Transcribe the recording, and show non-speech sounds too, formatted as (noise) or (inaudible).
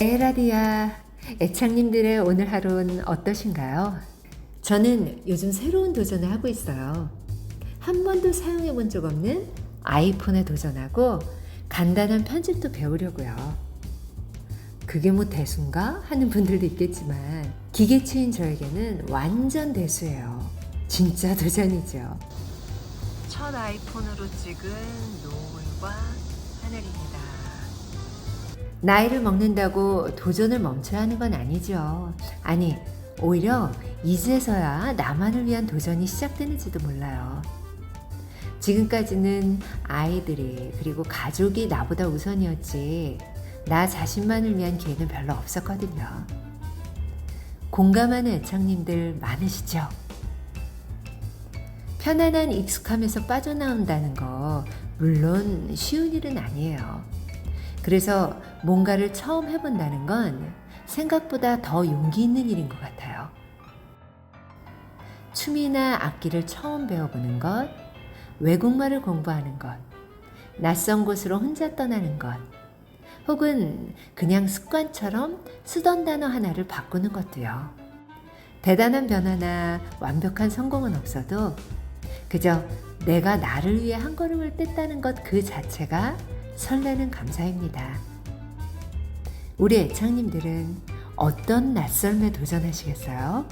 에라디아 애창님들의 오늘 하루는 어떠신가요? 저는 요즘 새로운 도전을 하고 있어요. 한 번도 사용해 본 적 없는 아이폰에 도전하고 간단한 편집도 배우려고요. 그게 뭐 대수인가 하는 분들도 있겠지만 기계치인 저에게는 완전 대수예요. 진짜 (laughs) 도전이죠. 첫 아이폰으로 찍은 노을과 하늘입니다. 나이를 먹는다고 도전을 멈춰야 하는 건 아니죠. 아니, 오히려 이제서야 나만을 위한 도전이 시작되는지도 몰라요. 지금까지는 아이들이 그리고 가족이 나보다 우선이었지 나 자신만을 위한 기회는 별로 없었거든요. 공감하는 애청님들 많으시죠? 편안한 익숙함에서 빠져나온다는 거 물론 쉬운 일은 아니에요. 그래서 뭔가를 처음 해본다는 건 생각보다 더 용기 있는 일인 것 같아요. 춤이나 악기를 처음 배워보는 것, 외국말을 공부하는 것, 낯선 곳으로 혼자 떠나는 것, 혹은 그냥 습관처럼 쓰던 단어 하나를 바꾸는 것도요. 대단한 변화나 완벽한 성공은 없어도 그저 내가 나를 위해 한 걸음을 뗐다는 것 그 자체가 설레는 감사입니다. 우리 애창님들은 어떤 낯설매 도전하시겠어요?